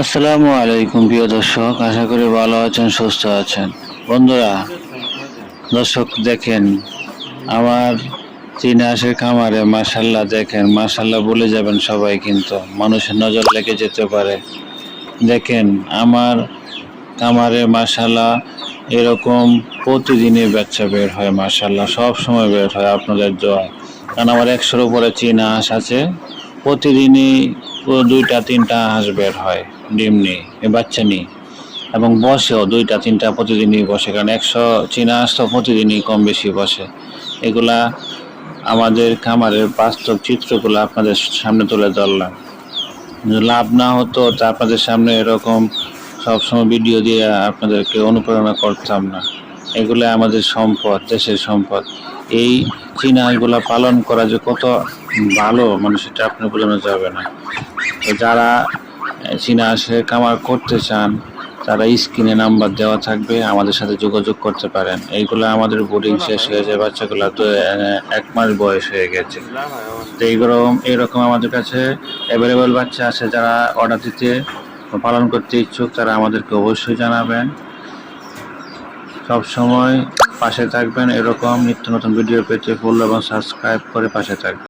আসসালামু আলাইকুম, প্রিয় দর্শক। আশা করি ভালো আছেন, সুস্থ আছেন। বন্ধুরা, দর্শক দেখেন, আমার চীন হাঁসের খামারে মাসাল্লাহ দেখেন মাসাল্লাহ বলে যাবেন সবাই কিন্তু, মানুষের নজর লেগে যেতে পারে। দেখেন, আমার খামারে মাসাল্লাহ এরকম প্রতিদিনই বাচ্চা বের হয় মাসাল্লাহ সব সময় বের হয় আপনাদের দোয়া কারণ আমার একশোর উপরে চীন হাঁস আছে। প্রতিদিনই দুইটা, তিনটা হাঁস বের হয়, ডিম নিয়ে বাচ্চা নিয়ে এবং বসেও দুইটা, তিনটা প্রতিদিনই বসে, কারণ একশো চীনা হাঁস তো প্রতিদিনই কম বেশি বসে। এগুলা আমাদের খামারের বাস্তব চিত্রগুলো আপনাদের সামনে তুলে ধরলাম। লাভ না হতো তা আপনাদের সামনে এরকম সবসময় ভিডিও দিয়ে আপনাদেরকে অনুপ্রেরণা করতাম না। এগুলো আমাদের সম্পদ, দেশের সম্পদ। এই চীনা হাঁসগুলা পালন করা যে কত ভালো মানে সেটা আপনি বোঝানো যাবে না। তো যারা চীনা হাঁসের কামার করতে চান, তারা স্ক্রিনে নাম্বার দেওয়া থাকবে, আমাদের সাথে যোগাযোগ করতে পারেন। এইগুলো আমাদের বোর্ডিং শেষ হয়েছে বাচ্চাগুলো তো এক মাস বয়স হয়ে গেছে। তো এইরকম এরকম আমাদের কাছে অ্যাভেলেবল বাচ্চা আছে, যারা অর্ডার দিতে পালন করতে ইচ্ছুক, তারা আমাদেরকে অবশ্যই জানাবেন। সব সময় পাশে থাকবেন। এরকম নিত্য নতুন ভিডিও পেতে ফলো এবং সাবস্ক্রাইব করে পাশে থাকবেন।